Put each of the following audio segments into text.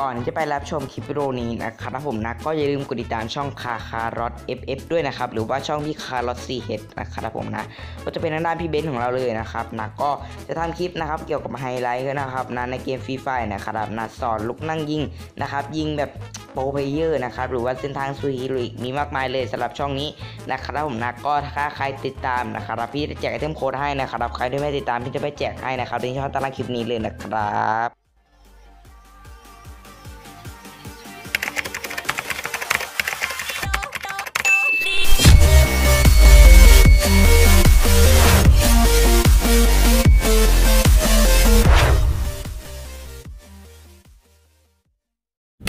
ก่อนที่จะไปรับชมคลิปวิดีโอนี้นะครับผมนะก็อย่าลืมกดติดตามช่องคาคารอต FF ด้วยนะครับ หรือว่าช่องพี่คารอต CH นะครับผมนะ ก็จะเป็นทางด้านพี่เบนซ์ของเราเลยนะครับนะก็จะทำคลิปนะครับเกี่ยวกับไฮไลท์นะครับนะในเกมฟรีไฟนะครับนะสอนลุกนั่งยิงนะครับ ยิงแบบโปรเพเยอร์นะครับหรือว่าเส้นทางซูฮีโร่อีกมีมากมายเลยสำหรับช่องนี้นะครับผมนะก็ถ้าใครติดตามนะครับพี่จะแจกไอเทมโค้ดให้นะครับใครที่ไม่ติดตามพี่จะไปแจกให้นะครับในช่องตารางคลิปนี้เลยนะครับ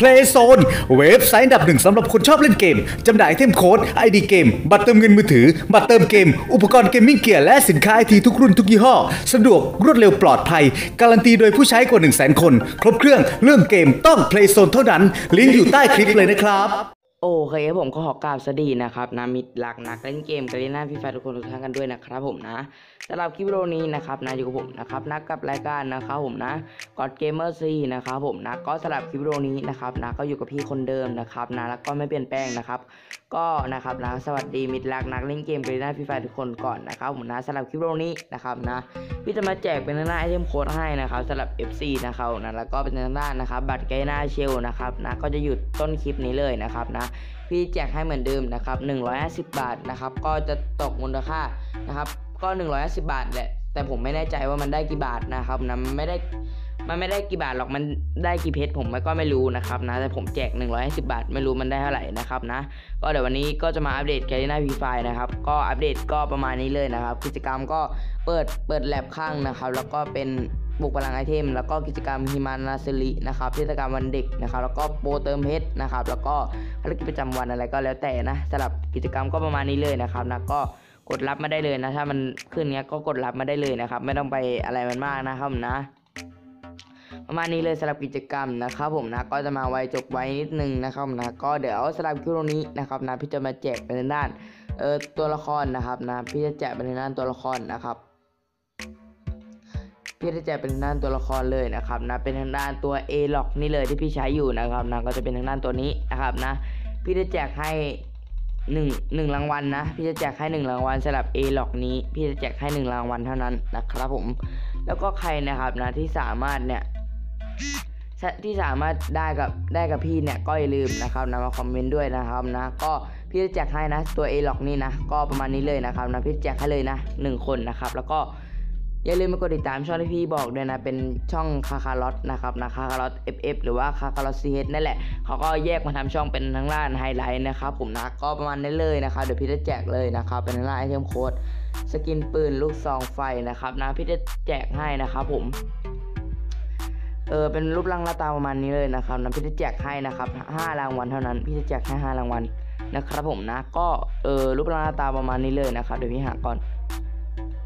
Playzone เว็บไซต์อันดับหนึ่งสำหรับคนชอบเล่นเกม จำหน่ายเทมโค้ด ID เกม บัตรเติมเงินมือถือ บัตรเติมเกม อุปกรณ์เกมมิ่งเกียร์และสินค้าไอทีทุกรุ่นทุกยี่ห้อ สะดวกรวดเร็วปลอดภัย การันตีโดยผู้ใช้กว่า 1 0 0 0 0 0 คน ครบเครื่องเรื่องเกมต้อง Playzone เท่านั้น ลิงก์อยู่ใต้คลิปเลยนะครับ โอเคผมก็ขอกราบสวัสดีนะครับนะมิตรหลักนักเล่นเกมกันเล่นหน้าพี่ไฟทุกคนทุกท่านกันด้วยนะครับผมนะสำหรับคลิปวิดีโอนี้นะครับนะอยู่กับผมนะครับนักกับรายการนะครับผมนะกอดเกมเมอร์ซีนะครับผมนะก็สำหรับคลิปวิดีโอนี้นะครับนะก็อยู่กับพี่คนเดิมนะครับนะแล้วก็ไม่เปลี่ยนแปลงนะครับ ก็นะครับนะสวัสดีมิตรหลักนักเล่นเกมกันเล่นหน้าพี่ไฟทุกคนก่อนนะครับผมนะสำหรับคลิปวิดีโอนี้นะครับนะพี่จะมาแจกเป็นหน้าไอเทมโค้ดให้นะครับสำหรับ FC นะครับนะแล้วก็เป็นทางด้านนะครับบัตรไกด์หน้าเชลนะครับนะก็จะหยุดต้นคลิปนี้เลยนะครับนะพี่แจกให้เหมือนเดิมนะครับ150 บาทนะครับ ก็จะตกมูลค่านะครับ ก็ 150 บาทแหละแต่ผมไม่แน่ใจว่ามันได้กี่บาทนะครับนะมันไม่ได้มันไม่ได้กี่บาทหรอกมันได้กี่เพชรผมก็ไม่รู้นะครับนะแต่ผมแจก 150 บาท ไม่รู้มันได้เท่าไหร่นะครับนะก็เดี๋ยววันนี้ก็จะมาอัปเดตแคลิน่าพีไฟนะครับก็อัปเดตก็ประมาณนี้เลยนะครับ กิจกรรมก็เปิดเปิดแลบข้างนะครับ แล้วก็เป็น บุกพลังไอเทม แล้วก็กิจกรรมฮิมานาซิลินะครับเทศกาลวันเด็กนะครับ แล้วก็โปรเติมเพชรนะครับ แล้วก็ภารกิจประจำวันอะไรก็แล้วแต่นะสำหรับกิจกรรมก็ประมาณนี้เลยนะครับนะก็กดรับมาได้เลยนะ ถ้ามันขึ้นเงี้ยก็กดรับมาได้เลยนะครับ ไม่ต้องไปอะไรมันมากนะครับนะประมาณนี้เลยสำหรับกิจกรรมนะครับผมนะก็จะมาไวจบไวนิดนึงนะครับนะก็เดี๋ยวสำหรับคลิปนี้นะครับนะพี่จะมาแจกเป็นด้านเออตัวละครนะครับนะพี่จะแจกเป็นด้านตัวละครนะครับ พี่จะแจกเป็นทางด้านตัวละครเลยนะครับนะเป็นทางด้านตัว A ล็อกนี่เลยที่พี่ใช้อยู่นะครับนะก็จะเป็นทางด้านตัวนี้นะครับนะพี่จะแจกให้หนึ่งหนึ่งรางวัลนะ พี่จะแจกให้หนึ่งรางวัลสำหรับ A ล็อกนี้ พี่จะแจกให้หนึ่งรางวัลเท่านั้นนะครับผม แล้วก็ใครนะครับนะที่สามารถเนี่ยที่สามารถได้กับได้กับพี่เนี่ยก็อย่าลืมนะครับนะมาคอมเมนต์ด้วยนะครับนะก็พี่จะแจกให้นะตัว A ล็อกนี่นะก็ประมาณนี้เลยนะครับนะพี่แจกให้เลยนะหนึ่งคนนะครับ แล้วก็ อย่าลืมมากดติดตามช่องที่พี่บอกด้วยนะ เป็นช่องคาคาร์ลอตนะครับนะคาคาร์ลอต FF หรือว่าคาคาร์ลอต CH นั่นแหละเขาก็แยกมาทำช่องเป็นทั้งร้านไฮไลท์นะครับผมนะก็ประมาณนั้เลยนะครับเดี๋ยวพี่จะแจกเลยนะครับเป็นทั้งร้านไอเทมโค้ดสกินปืนลูกซองไฟนะครับนะพี่จะแจกให้นะครับผมเออเป็นรูปร่างหน้าตาประมาณนี้เลยนะครับนะพี่จะแจกให้นะครับ5รางวัลเท่านั้นพี่จะแจกให้5รางวัลนะครับผมนะก็เออรูปร่างหน้าตาประมาณนี้เลยนะครับเดี๋ยวพี่หาก่อน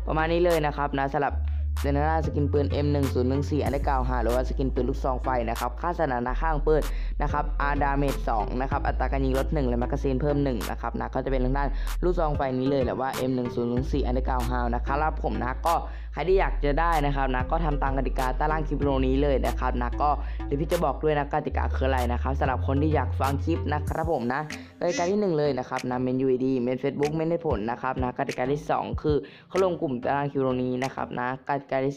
ประมาณนี้เลยนะครับนะสำหรับเดนนาสกินปืน M1014 อันได้กล่าวหาหรือว่าสกินปืนลูกซองไฟนะครับค่าสถานะข้างปืนนะครับอาดาเมจ2นะครับอัตราการยิงลด1และแมกกาซีนเพิ่ม1นะครับนะก็จะเป็นทางด้านลูกซองไฟนี้เลยแหละว่า M1014 อันได้กล่าวหานะครับผมนะก็ใครที่อยากจะได้นะครับนะก็ทำตามกติกาใต้ล่างคลิปวิดีโอนี้เลยนะครับนะก็เดี๋ยวพี่จะบอกด้วยนะกติกาคืออะไรนะครับสำหรับคนที่อยากฟังคลิปนะครับผมนะกติกาที่หนึ่งเลยนะครับนะเมนยูดีเมนเฟซบุ๊กเมนได้ผลนะครับนะกติกาที่สองคือเขาลงกลุ่มตารางคลิปวิดีโรนี้นะครับนะกติกาที่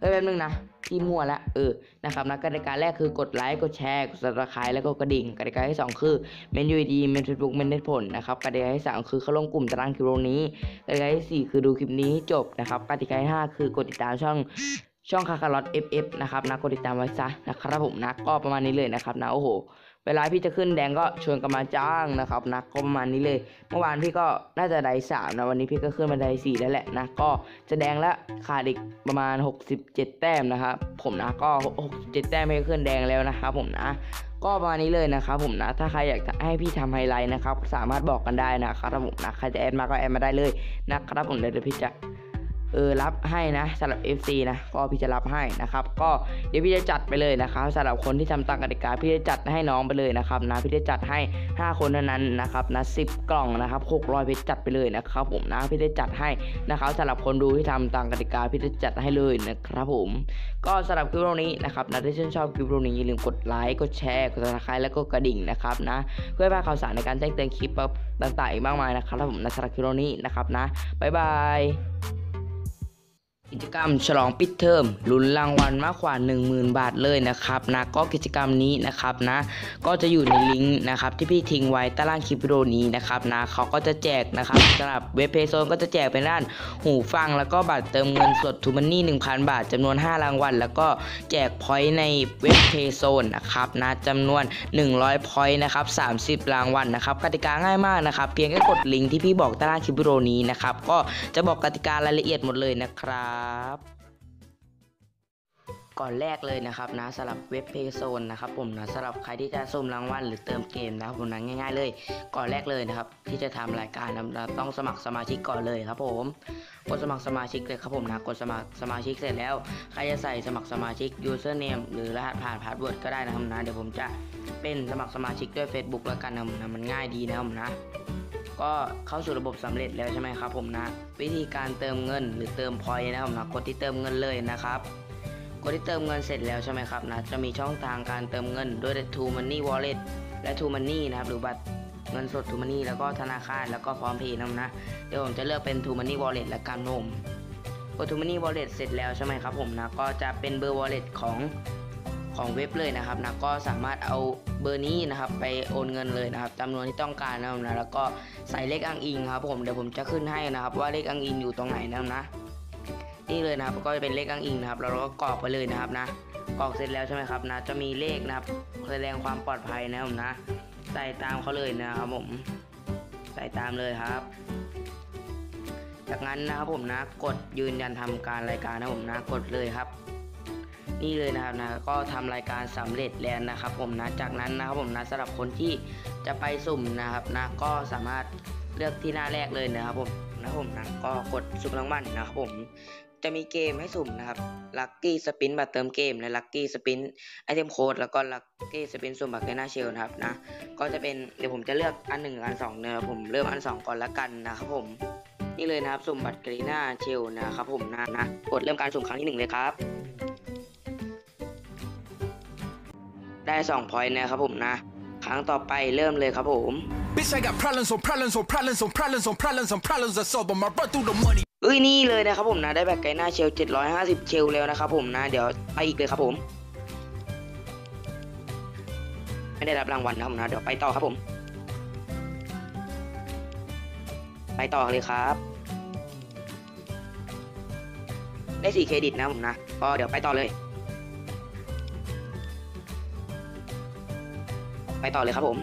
เอ้ยแป๊บนึงนะพี่มั่วละเออนะครับนะกติกาแรกคือกดไลค์กดแชร์กดซับสไครต์แล้วก็กระดิ่งกติกาที่สองคือเมนยูดีเมนเฟซบุ๊กเมนเน็ตผลนะครับกติกาที่สามคือเข้าลงกลุ่มตารางคลิปวิดีโรนี้กติกาที่สี่คือดูคลิปนี้จบนะครับกติกาที่ห้าคือกดติดตามช่องช่องคาคารอตเอฟเอฟนะครับนะกดติดตามไว้ซะนะครับผมนะก็ประมาณนี้เลยนะครับนะโอ้โห เวลาพี่จะขึ้นแดงก็ชวนกันมาจ้างนะครับนะก็ประมาณนี้เลย เมื่อวานพี่ก็น่าจะได้สามนะวันนี้พี่ก็ขึ้นมาได้สี่แล้วแหละนะก็จะแดงแล้วขาดอีกประมาณ 67 แต้มนะครับผมนะก็ 67 แต้มพี่ก็ขึ้นแดงแล้วนะครับผมนะก็ประมาณนี้เลยนะครับผมนะ ถ้าใครอยากให้พี่ทำไฮไลท์นะครับ สามารถบอกกันได้นะครับผมนะ ใครจะแอดมาก็แอดมาได้เลยนะครับผมเดี๋ยวพี่จะ เออรับให้นะสำหรับ FC นะก็พี่จะรับให้นะครับ ก็เดี๋ยวพี่จะจัดไปเลยนะครับสำหรับคนที่ทำตามกติกาพี่จะจัดให้น้องไปเลยนะครับนะพี่จะจัดให้ 5 คนเท่านั้นนะครับนะ10กล่องนะครับ600เพชรจัดไปเลยนะครับผมนะพี่จะจัดให้นะครับสำหรับคนดูที่ทำตามกติกาพี่จะจัดให้เลยนะครับผมก็สำหรับคลิปโอนี้นะครับนะถ้าชื่นชอบคลิปโอนี้อย่าลืมกดไลค์กดแชร์กดติดตามแล้วก็กระดิ่งนะครับนะเพื่อให้พลาดข่าวสารในการแจ้งเตือนคลิปต่างๆอีกมากมายนะครับผมในสำหรับคลิปวิดีโอนี้นะครับนะบ๊ายบาย กิจกรรมฉลองปิดเทอมลุ้นรางวัลมากกว่า 10,000 บาทเลยนะครับนะก็กิจกรรมนี้นะครับนะ ก็จะอยู่ในลิงก์นะครับที่พี่ทิ้งไว้ใต้ล่างคลิปวิดีโอนี้นะครับนะเขาก็จะแจกนะครับสำหรับเว็บเพย์โซนก็จะแจกเป็นด้านหูฟัง แล้วก็บัตรเติมเงินสดทูมันนี่1,000 บาทจำนวน 5 รางวัลแล้วก็แจกพอยต์ในเว็บเพย์โซนนะครับนะจำนวน 100พอยต์นะครับ30 รางวัลนะครับกติกาง่ายมากนะครับเพียงแค่กดลิงก์ที่พี่บอกใต้ล่างคลิปวิดีโอนี้นะครับก็จะบอกกติการายละเอียดหมดเลยนะครับก่อนแรกเลยนะครับนะสำหรับเว็บเพย์โซนนะครับผมนะสำหรับใครที่จะสุ่มรางวัลหรือเติมเกมนะครับผมนะง่าย ๆ เลย ก่อนแรกเลยนะครับ ที่จะทำรายการนะครับเราต้องสมัครสมาชิกก่อนเลยครับผมกดสมัครสมาชิกเลยครับผมนะกดสมัครสมาชิกเสร็จแล้วใครจะใส่สมัครสมาชิก username หรือรหัสผ่านพาสเวิร์ดก็ได้นะครับนะเดี๋ยวผมจะเป็นสมัครสมาชิกด้วย Facebook แล้วกันนะมันง่ายดีนะครับนะ ก็เข้าสู่ระบบสำเร็จแล้วใช่ไหมครับผมนะ วิธีการเติมเงินหรือเติมพอยนะครับนะกดที่เติมเงินเลยนะครับกดที่เติมเงินเสร็จแล้วใช่ไหมครับนะจะมีช่องทางการเติมเงินด้วย True Money Wallet และ True Money นะครับหรือบัตรเงินสด True Money แล้วก็ธนาคารแล้วก็พร้อมเพย์นะนะเดี๋ยวผมจะเลือกเป็น True Money Wallet และการโนมกด True Money Wallet เสร็จแล้วใช่ไหมครับผมนะก็จะเป็นเบอร์ Wallet ของ ของเว็บเลยนะครับนะก็สามารถเอาเบอร์นี้นะครับไปโอนเงินเลยนะครับจำนวนที่ต้องการนะครับนะแล้วก็ใส่เลขอ้างอิงครับผมเดี๋ยวผมจะขึ้นให้นะครับ ว่าเลขอ้างอิงอยู่ตรงไหนนะครับนะนี่เลยนะครับก็จะเป็นเลขอ้างอิงนะครับเราก็กรอกไปเลยนะครับนะกรอกเสร็จแล้วใช่ไหมครับนะจะมีเลขนะครับแสดงความปลอดภัยนะครับผมนะ ใส่ตามเขาเลยนะครับผมใส่ตามเลยครับจากนั้นนะครับผมนะกดยืนยันทำการรายการนะผมนะกดเลยครับ นี่เลยนะครับนะก็ทำรายการสำเร็จแล้วนะครับ ผมนะจากนั้นนะครับผมนะสำหรับคนที่จะไปสุ่มนะครับนะก็สามารถเลือกที่หน้าแรกเลยนะครับผมนะครับผมนะก็กดสุ่มรางวัลนะครับผมจะมีเกมให้สุ่มนะครับ Lucky Spin บัตรเติมเกมและ Lucky Spin ไอเทมโค้ดแล้วก็ Lucky Spin สุ่มบัตรเกน่าเชลนะครับนะก็จะเป็นเดี๋ยวผมจะเลือกอันหนึ่งอันสองนะครับผมเริ่มอันสองก่อนละกันนะครับผมนี่เลยนะครับสุ่มบัตรเกน่าเชลนะครับผมนะนะกดเริ่มการสุ่มครั้งที่หนึ่งเลยครับ ได้2 point นะครับผมนะ ครั้งต่อไปเริ่มเลยครับผม Bitch, I got problems on problems on problems on problems on problems on problems I solve them. I run through the money. เอ้ยนี่เลยนะครับผมนะได้แบบไกหน้าเชล 750 เชลแล้วนะครับผมนะ เดี๋ยวไปอีกเลยครับผม ไม่ได้รับรางวัลนะครับผมนะ เดี๋ยวไปต่อครับผม ไปต่อเลยครับ ได้ 4 เครดิตนะครับผมนะ ก็เดี๋ยวไปต่อเลย ไปต่อเลยครับผม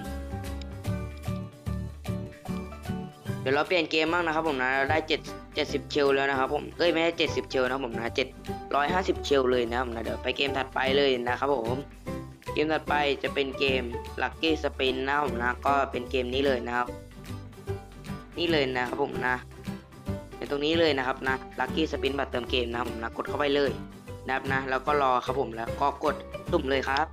เดี๋ยวเราเปลี่ยนเกมบ้างนะครับผมนะเราได้7 70เชลแล้วนะครับผมเอ้ยไม่ใช่70เชลนะครับผมนะ750เชลเลยนะครับนะเดี๋ยวไปเกมถัดไปเลยนะครับผมเกมถัดไปจะเป็นเกม Lucky Spin นะผมนะก็เป็นเกมนี้เลยนะครับ นี่เลยนะครับผมนะเป็นตรงนี้เลยนะครับนะ Lucky Spin บัตรเติมเกมนะครับผมนะกดเข้าไปเลยนะครับนะแล้วก็รอครับผมแล้วก็กดตุ่มเลยครับ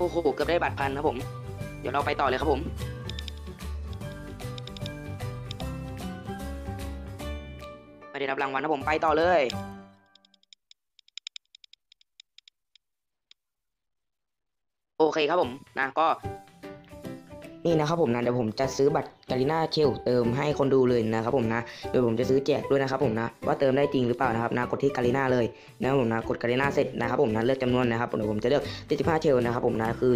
โอ้โหเกือบได้บัตรพันครับผม เดี๋ยวเราไปต่อเลยครับผมไม่ได้รับรางวัลนะผมไปต่อเลยโอเคครับผมนะก็ นี่นะครับผมนะเดี๋ยวผมจะซื้อบัตรกาลิน่าเชลเติมให้คนดูเลยนะครับผมนะเดี๋ยวผมจะซื้อแจกด้วยนะครับผมนะว่าเติมได้จริงหรือเปล่านะครับนะกดที่กาลิน่าเลยนะครับผมนะกดกาลิน่าเสร็จนะครับผมนะเลือกจำนวนนะครับเดี๋ยวผมจะเลือก75เชลนะครับผมนะคือ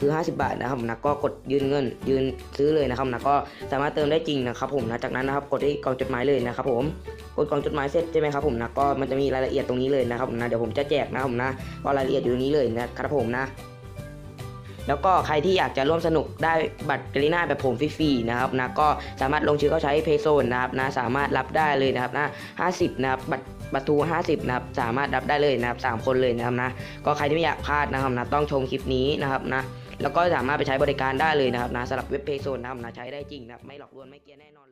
คือ 50 บาทนะครับผมนะก็กดยืนเงิน ยืนซื้อเลยนะครับนะก็สามารถเติมได้จริงนะครับผมนะจากนั้นนะครับกดที่กล่องจดหมายเลยนะครับผมกดกล่องจดหมายเสร็จใช่ไหมครับผมนะก็มันจะมีรายละเอียดตรงนี้เลยนะครับผมนะเดี๋ยวผมจะแจกนะครับผมนะก็รายละเอียดอยู่ตรงนี้เลยนะครับผมนะ แล้วก็ใครที่อยากจะร่วมสนุกได้บัตรกรีน่าแบบผมฟรีๆนะครับนะก็สามารถลงชื่อเข้าใช้เพย์โซนนะครับนะสามารถรับได้เลยนะครับนะ50นะครับบัตรบัตรทู50 นะครับ สามารถรับได้เลยนะครับสามคนเลยนะครับนะ ก็ใครที่ไม่อยากพลาดนะครับนะ ต้องชมคลิปนี้นะครับนะ แล้วก็สามารถไปใช้บริการได้เลยนะครับนะสำหรับเว็บเพย์โซนนะครับนะ ใช้ได้จริงนะครับ ไม่หลอกลวง ไม่เกลียนแน่นอน